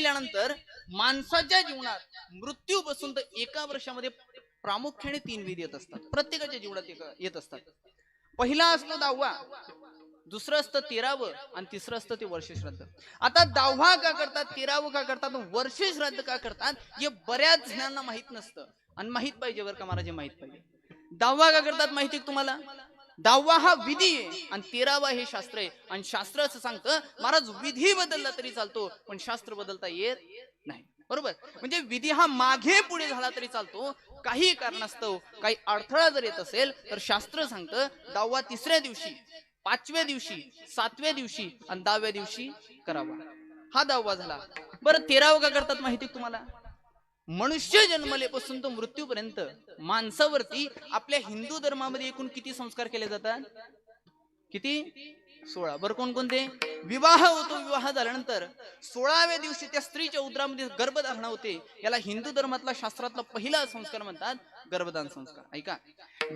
गेल्यानंतर माणसाच्या जीवनात मृत्यू बसून तर एका वर्षामध्ये प्रामुख्याने तीन विधी येत असतात. प्रत्येकाच्या जीवनात एका- येत असतात. पहिला असतो दहावा दुसरं असतं तेरावं आणि तिसरं असतं ते वर्ष श्राद्ध. आता दहावा का करतात तेरावं का करतात वर्ष श्राद्ध का करतात हे बऱ्याच जणांना माहीत नसतं. आणि माहीत पाहिजे बरं का मला जे माहीत पाहिजे. दहावा का करतात माहिती तुम्हाला? दहावा हा विधी. आहे आणि तेरावा हे शास्त्र आहे. आणि शास्त्र असं सांगतं महाराज विधी बदलला तरी चालतो पण शास्त्र बदलता येत नाही. बरोबर? म्हणजे विधी हा मागे पुढे झाला तरी चालतो. काही कारणास्तव काही अडथळा जर येत असेल तर शास्त्र सांगतं दहावा तिसऱ्या दिवशी पाचव्या दिवशी सातव्या दिवशी आणि दहाव्या दिवशी करावा. हा दहावा झाला. बरं तेरावा का करतात माहिती तुम्हाला? मनुष्य जन्मलेपासून तो मृत्यूपर्यंत माणसावरती आपल्या हिंदू धर्मामध्ये एकूण किती संस्कार केले जातात? किती? सोळा. बरं कोणकोणते? विवाह होतो. विवाह झाल्यानंतर सोळाव्या दिवशी त्या स्त्रीच्या उदरामध्ये गर्भधारणा होते. याला हिंदू धर्मातला शास्त्रातला पहिला संस्कार म्हणतात गर्भदान संस्कार. ऐका.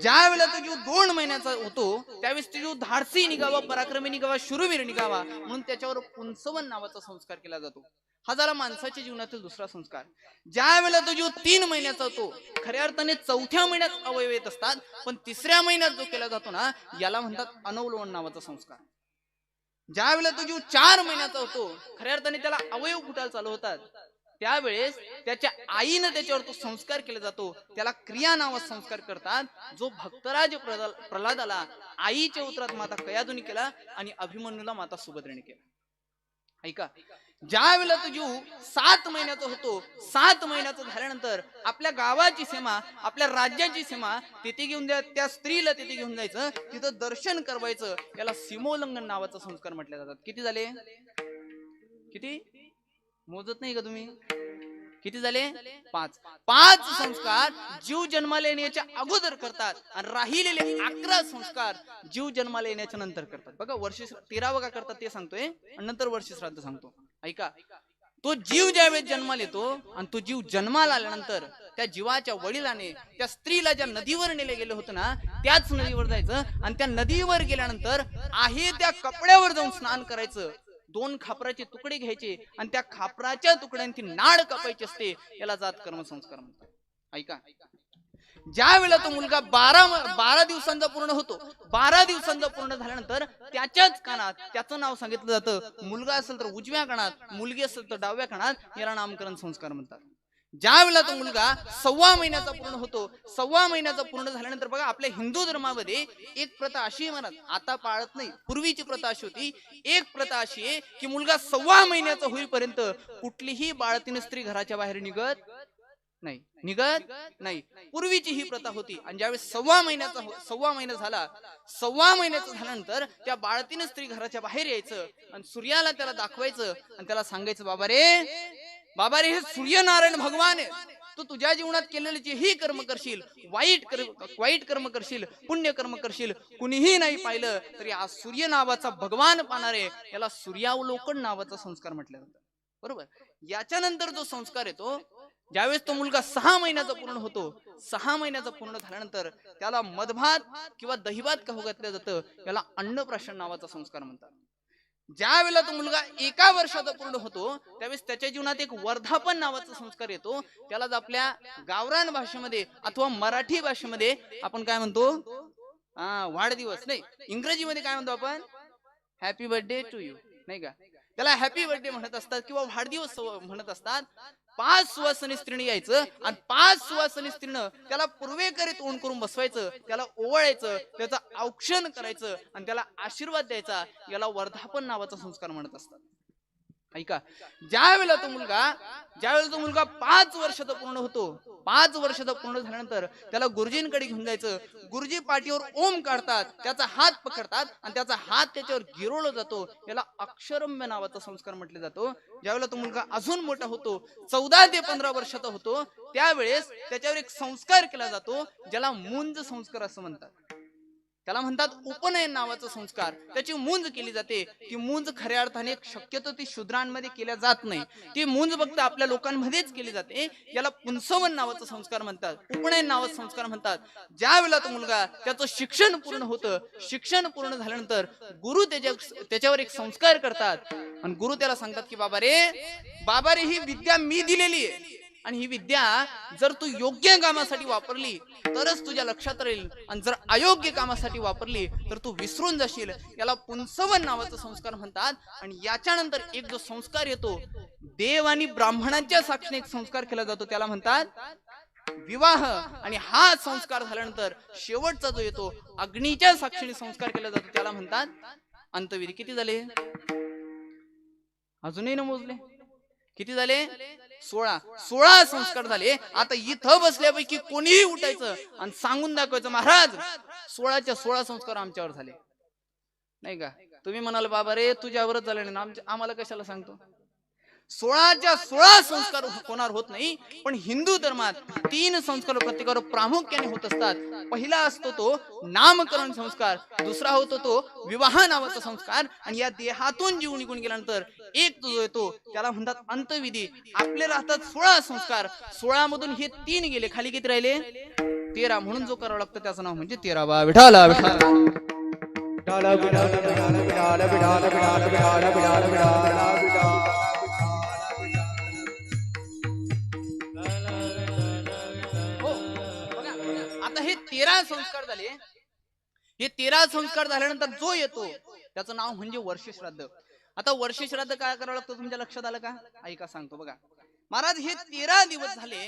ज्या वेळेला तो जीव दोन महिन्याचा होतो त्यावेळेस तो जीव धाडसी निघावा पराक्रमी निघावा शुरवीर निघावा म्हणून त्याच्यावर पुंसवन नावाचा संस्कार केला जातो. हा झाला माणसाच्या जीवनातील दुसरा संस्कार. ज्या वेळेला तो जीव तीन महिन्याचा होतो खऱ्या अर्थाने चौथ्या महिन्यात अवयव येत असतात पण तिसऱ्या महिन्यात जो केला जातो ना याला म्हणतात अनवलवण नावाचा संस्कार. ज्या वेळेला तो जीव चार महिन्याचा होतो खऱ्या अर्थाने त्याला अवयव फुटायला चालू होतात. त्यावेळेस त्याच्या आईनं त्याच्यावर तो संस्कार केला जातो त्याला क्रिया नावाचा संस्कार करतात जो भक्तराज प्रल्हादाला आईच्या उतरात माता कयादुनी केला आणि अभिमन्यूला माता सुभद्रेने केला. ऐका ज्या वेळेला तो जीव सात महिन्याचा होतो सात महिन्याचा झाल्यानंतर आपल्या गावाची सीमा आपल्या राज्याची सीमा तिथे घेऊन द्या त्या स्त्रीला तिथे घेऊन जायचं तिथं दर्शन करवायचं याला सीमोल्लंघन नावाचा संस्कार म्हटले जातात. किती झाले? किती? मोजत नाही का तुम्ही? किती झाले? पाच. पाच संस्कार जीव जन्माला येण्याच्या अगोदर करतात आणि राहिलेले अकरा संस्कार जीव जन्माला येण्याच्या नंतर करतात. बघा वर्ष तेरावं का करतात ते सांगतोय? नंतर वर्ष श्राद्ध सांगतो. ऐका. तो जीव ज्यावेळेस जन्माला येतो आणि तो जीव जन्माला आल्यानंतर त्या जीवाच्या वडिलाने त्या स्त्रीला ज्या नदीवर नेले गेले होते ना त्याच नदीवर जायचं आणि त्या नदीवर गेल्यानंतर आहे त्या कपड्यावर जाऊन स्नान करायचं. दोन खापराचे तुकडे घ्यायचे आणि त्या खापराच्या तुकड्यांची नाड कापायची असते याला जात कर्म संस्कार म्हणतात. ऐका. ज्या वेळेला तो मुलगा बारा बारा दिवसांचा पूर्ण होतो बारा दिवसांचा पूर्ण झाल्यानंतर त्याच्याच कानात त्याचं नाव सांगितलं जातं. मुलगा असेल तर उजव्या कानात मुलगी असेल तर डाव्या कानात याला नामकरण संस्कार म्हणतात. ज्या वेळेला तो मुलगा सव्वा महिन्याचा पूर्ण होतो सव्वा महिन्याचा पूर्ण झाल्यानंतर बघा आपल्या हिंदू धर्मामध्ये एक प्रथा अशी म्हणत आता पाळत नाही पूर्वीची प्रथा अशी होती एक प्रथा अशी आहे की मुलगा सव्वा महिन्याचा होईपर्यंत कुठलीही बाळतीन स्त्री घराच्या बाहेर निघत नाही. निघत नाही. पूर्वीची ही प्रथा होती. आणि ज्यावेळेस सव्वा महिन्याचा हो- सव्वा महिना झाला. सव्वा महिन्याचा झाल्यानंतर त्या बाळतीन स्त्री घराच्या बाहेर यायचं आणि सूर्याला त्याला दाखवायचं आणि त्याला सांगायचं बाबा रे बाबा रे हे सूर्यनारायण भगवान आहे. तू तुझ्या जीवनात केलेले जेही कर्म करशील वाईट कर्म वाईट कर्म करशील पुण्य कर्म करशील कुणीही नाही पाहिलं तरी हा सूर्य नावाचा भगवान पाहणार आहे याला सूर्यावलोकन नावाचा संस्कार म्हटलं जातं बरोबर? याच्यानंतर जो संस्कार येतो ज्यावेळेस तो मुलगा सहा महिन्याचा पूर्ण होतो सहा महिन्याचा पूर्ण झाल्यानंतर त्याला मधभात किंवा दहीभात का घातलं जातं याला अन्नप्राशन नावाचा संस्कार म्हणतात. ज्या वेळेला तो मुलगा एका वर्षाचा पूर्ण होतो त्यावेळेस त्याच्या जीवनात एक वर्धापन नावाचा संस्कार येतो. त्यालाच आपल्या गावरान भाषेमध्ये अथवा मराठी भाषेमध्ये आपण काय म्हणतो? हा वाढदिवस. नाही इंग्रजीमध्ये काय म्हणतो आपण? हॅपी बर्थडे टू यू नाही का? त्याला हॅपी बर्थडे म्हणत असतात किंवा वाढदिवस म्हणत असतात. पाच सुवासनी स्त्रीने यायचं आणि पाच सुवासनी स्त्रीनं त्याला पूर्वेकडे तोंड करून बसवायचं त्याला ओवळायचं त्याचं औक्षण करायचं आणि त्याला आशीर्वाद द्यायचा याला वर्धापन नावाचा संस्कार म्हणत असतात. ऐका ज्या वेळेला तो मुलगा ज्या वेळेला तो मुलगा पाच वर्षाचा पूर्ण होतो पाच वर्षाचा पूर्ण झाल्यानंतर त्याला गुरुजींकडे घेऊन जायचं. गुरुजी पाठीवर ओम काढतात त्याचा हात पकडतात आणि त्याचा हात त्याच्यावर गिरवला जातो. याला अक्षरम्य नावाचा संस्कार म्हटले जातो. ज्यावेळेला तो मुलगा अजून मोठा होतो चौदा ते पंधरा वर्षाचा होतो त्यावेळेस त्याच्यावर एक संस्कार केला जातो ज्याला मुंज संस्कार असं म्हणतात. त्याला म्हणतात उपनयन नावाचा संस्कार. त्याची मुंज केली जाते. ती मुंज खऱ्या अर्थाने शक्यतो ती शूद्रांमध्ये केल्या जात नाही. ती मुंज फक्त आपल्या लोकांमध्येच केली जाते. याला पुंसवन नावाचा संस्कार म्हणतात. उपनयन नावाचा संस्कार म्हणतात. ज्या वेळेला तो मुलगा त्याचं शिक्षण पूर्ण होतं शिक्षण पूर्ण झाल्यानंतर गुरु त्याच्या त्याच्यावर एक संस्कार करतात. आणि गुरु त्याला सांगतात की बाबा रे बाबा रे ही विद्या मी दिलेली आहे. आणि ही विद्या जर तू योग्य कामासाठी वापरली तरच तुझ्या लक्षात राहील. आणि जर अयोग्य कामासाठी वापरली तर तू विसरून जाशील. याला पुंसवन नावाचा संस्कार म्हणतात. आणि याच्यानंतर एक जो संस्कार येतो देव आणि ब्राह्मणांच्या साक्षीने एक संस्कार केला जातो. त्याला म्हणतात विवाह. आणि हा संस्कार झाल्यानंतर शेवटचा जो येतो अग्नीच्या साक्षीने संस्कार केला जातो. त्याला म्हणतात अंतविधी. किती झाले? अजूनही न मोजले? किती झाले? सोळा. सोळा संस्कार झाले. आता इथं बसल्यापैकी कोणीही उठायचं आणि सांगून दाखवायचं महाराज सोळाच्या सोळा संस्कार आमच्यावर झाले. नाही का? तुम्ही म्हणाल बाबा रे तुझ्यावरच झाले नाही. आम्हाला कशाला सांगतो? सोळाच्या सोळा संस्कार होणार होत नाही पण हिंदू धर्मात तीन संस्कार प्रत्येकावर प्रामुख्याने होत असतात पहिला असतो तो नामकरण संस्कार दुसरा होतो तो विवाह नावाचा संस्कार आणि या देहातून जीव निघून गेल्यानंतर एक जो येतो त्याला म्हणतात अंतविधी आपले राहतात सोळा संस्कार सोळा मधून हे तीन गेले खाली किती राहिले तेरा म्हणून जो करावं लागतं त्याचं नाव म्हणजे तेरावा विठाला विठाला संस्कार झाले. हे तेरा संस्कार झाल्यानंतर जो येतो त्याचं नाव म्हणजे वर्ष श्राद्ध आता वर्ष श्राद्ध काय करावं लागतं तुमच्या लक्षात आलं का? ऐका सांगतो बघा. महाराज हे तेरा दिवस झाले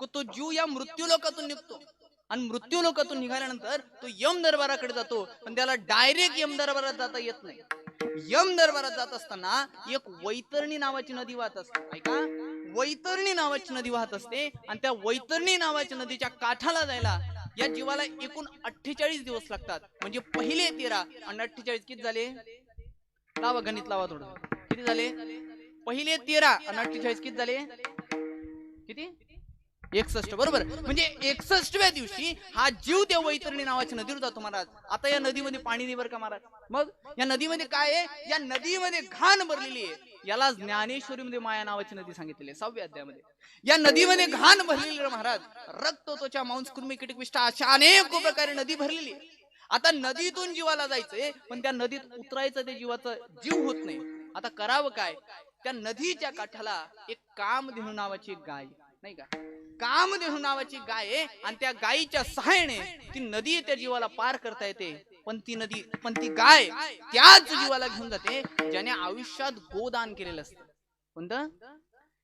की तो जीव या मृत्यू लोकातून निघतो. आणि मृत्यू लोकातून निघाल्यानंतर तो यम दरबाराकडे जातो. पण त्याला डायरेक्ट यम दरबारात जाता येत नाही. यम दरबारात जात असताना एक वैतरणी नावाची नदी वाहत असते. ऐका. वैतरणी नावाची नदी वाहत असते आणि त्या वैतरणी नावाच्या नदीच्या काठाला जायला या जीवाला एकूण अठ्ठेचाळीस दिवस लागतात. म्हणजे पहिले तेरा आणि अठ्ठेचाळीस किती झाले? लावा गणित लावा थोडं. किती झाले? पहिले तेरा आणि अठ्ठेचाळीस किती झाले? किती? एकसष्ट. बरोबर. म्हणजे एकसष्टव्या दिवशी हा जीव त्या वैतरणी नावाच्या नदीवर जातो महाराज. आता या नदीमध्ये पाणी नाही बरं का महाराज? मग? या नदीमध्ये काय आहे? या नदीमध्ये घाण भरलेली आहे. याला ज्ञानेश्वरी मध्ये माया नावाची नदी सांगितलेली आहे सहाव्या अध्यायामध्ये. या नदीमध्ये घाण भरलेली महाराज. रक्त त्वचा मांस कुर्मी कीटक विष्ठ अशा अनेक प्रकारे नदी भरलेली आहे. आता नदीतून जीवाला जायचंय पण त्या नदीत उतरायचं ते जीवाचा जीव होत नाही. आता करावं काय? त्या नदीच्या काठाला एक कामधेनू नावाची गाय नाही का? कामधेनू नावाची गाय आहे आणि त्या गायीच्या सहाय्याने ती नदी त्या जीवाला पार करता येते. पण ती नदी पण ती गाय त्याच जीवाला घेऊन जाते ज्याने आयुष्यात गोदान केलेलं असतं. कोणतं?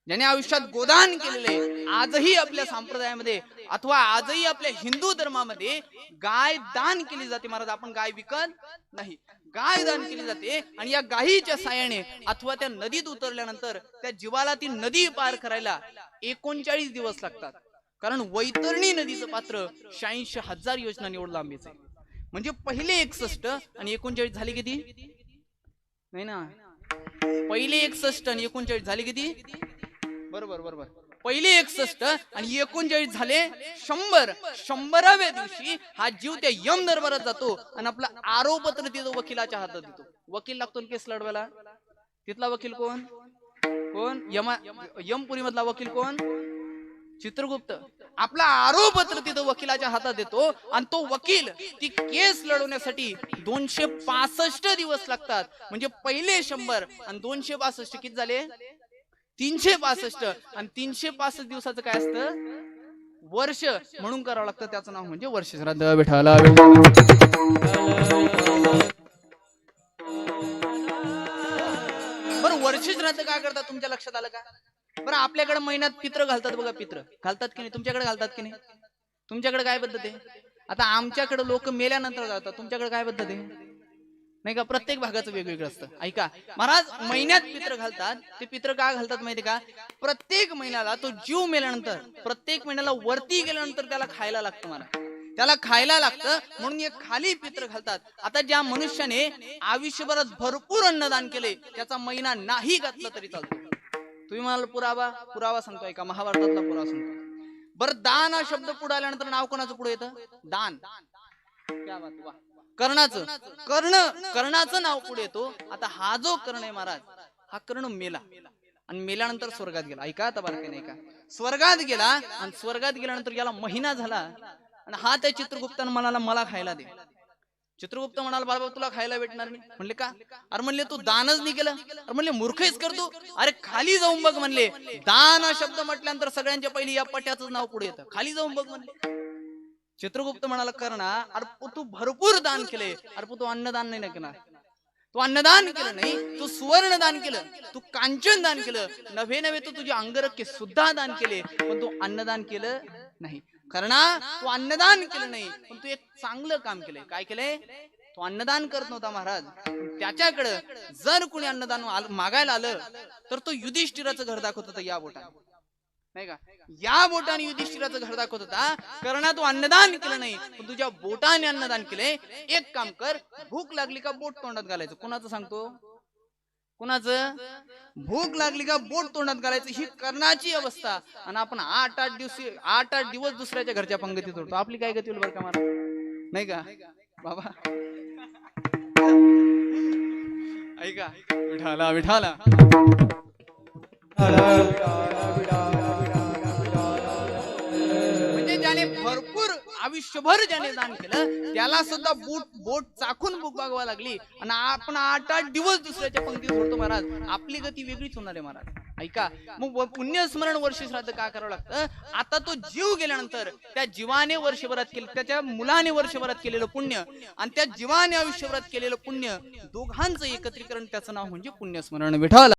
ज्याने आयुष्यात गोदान केलेले आजही आपल्या संप्रदायामध्ये अथवा आजही आपल्या हिंदू धर्मामध्ये गाय दान केली जाते महाराज. आपण गाय विकत नाही. गाय दान केली जाते आणि या गायीच्या साह्याने अथवा त्या नदीत उतरल्यानंतर त्या जीवाला ती नदी पार करायला एकोणचाळीस दिवस लागतात. कारण वैतरणी नदीचं पात्र शहाऐंशी हजार योजना निवड लांबीच आहे. म्हणजे पहिले एकसष्ट आणि एकोणचाळीस झाले किती? नाही ना. पहिले एकसष्ट आणि एकोणचाळीस झाले किती? बरोबर बरोबर. पहिले एकसष्ट आणि एकोणचाळीस झाले शंभर. शंभराव्या दिवशी हा जीव त्या यम दरबारात जातो आणि आपला आरोपपत्र तिथं वकिलाच्या हातात देतो. वकील लागतो केस लढवायला? तिथला वकील कोण? कोण? यमा यमपुरी मधला वकील कोण? चित्रगुप्त. आपला आरोपपत्र तिथं वकिलाच्या हातात देतो आणि तो वकील ती केस लढवण्यासाठी दोनशे पासष्ट दिवस लागतात. म्हणजे पहिले शंभर आणि दोनशे पासष्ट किती झाले? तीनशे पासष्ट. आणि तीनशे पासष्ट दिवसाचं काय असतं? वर्ष. म्हणून करावं लागतं त्याचं नाव म्हणजे वर्ष. श्राद्ध विठाला बरं वर्ष श्राद्ध काय करतात तुमच्या लक्षात आलं का? बरं आपल्याकडे महिन्यात पित्र घालतात बघा पित्र. घालतात की नाही? तुमच्याकडे घालतात की नाही? तुमच्याकडे काय पद्धत? आहे आता आमच्याकडे लोक मेल्यानंतर जातात तुमच्याकडे काय पद्धत? आहे नाही का? प्रत्येक भागाचं वेगवेगळं असतं. ऐका. महाराज महिन्यात पित्र घालतात. ते पित्र का घालतात माहिती का? प्रत्येक महिन्याला तो जीव मेल्यानंतर प्रत्येक महिन्याला वरती गेल्यानंतर त्याला खायला लागतं मला त्याला खायला लागतं म्हणून एक खाली पित्र घालतात. आता ज्या मनुष्याने आयुष्यभरात भरपूर अन्नदान केले त्याचा महिना नाही घातला तरी चालतो. तुम्ही म्हणाल पुरावा पुरावा सांगतोय का? महाभारतातला पुरावा सांगतो बरं दान हा शब्द पुढे आल्यानंतर नाव कोणाचं पुढे येतं? दान. कर्णाचं. कर्ण कर्णाचं नाव पुढे येतो. आता हा जो कर्ण आहे महाराज हा कर्ण मेला. आणि मेल्यानंतर स्वर्गात गेला. ऐका आता बरं काही नाही का स्वर्गात गेला आणि स्वर्गात गेल्यानंतर याला महिना झाला. आणि हा त्या चित्रगुप्तानं म्हणाला मला खायला दे. चित्रगुप्त म्हणाला बाबा तुला खायला भेटणार नाही. म्हणले का? अरे म्हणले तू दानच नाही केलं. अरे म्हणले मूर्खच करतो. अरे खाली जाऊन बघ म्हणले. दान हा शब्द म्हटल्यानंतर सगळ्यांच्या पहिली या पट्याचं नाव पुढे येतं. खाली जाऊन बघ म्हणले. चित्रगुप्त म्हणाला कर्णा अरे तू भरपूर दान केले अरे तू अन्नदान नाही ना केलं. तू अन्नदान केलं नाही. तू सुवर्ण दान केलं. तू कांचन दान केलं. नव्हे नव्हे तू तुझे अंगरक्के सुद्धा दान केले. पण तू अन्नदान केलं नाही. कर्णा तू अन्नदान केलं नाही पण तू एक चांगलं काम केलंय. काय केलंय? तो अन्नदान करत नव्हता महाराज. त्याच्याकडे जर कुणी अन्नदान मागायला आलं तर तो युधिष्ठिराचं घर दाखवत होता या बोटाने. नाही का? या बोटाने युधिष्ठिराचं घर दाखवत होता. कर्णा तू अन्नदान केलं नाही पण तुझ्या बोटाने अन्नदान केलंय. एक काम कर भूक लागली का बोट तोंडात घालायचं? कुणाचं सांगतो? कुणाचं? भूक लागली का बोट तोंडात घालायचं ही कर्णाची अवस्था. आणि आपण आठ आठ दिवस आठ आठ दिवस दुसऱ्याच्या घरच्या पंगतीत होतो. आपली काय गती होईल बरं का मला? नाही का? बाबा. ऐका. विठाला विठाला. आयुष्यभर ज्याने दान केलं त्याला सुद्धा बोट बोट चाखून भूक बागवा लागली. आणि आपण आठ आठ दिवस दुसऱ्याच्या पंक्तीत होतो महाराज. आपली गती वेगळीच होणार आहे महाराज. ऐका मग पुण्यस्मरण वर्ष श्राद्ध का करावं लागतं? आता तो जीव गेल्यानंतर त्या जीवाने वर्षभरात केलं त्याच्या मुलाने वर्षभरात केलेलं पुण्य आणि त्या जीवाने आयुष्यभरात केलेलं पुण्य दोघांचं एकत्रीकरण त्याचं नाव म्हणजे पुण्यस्मरण. विठाला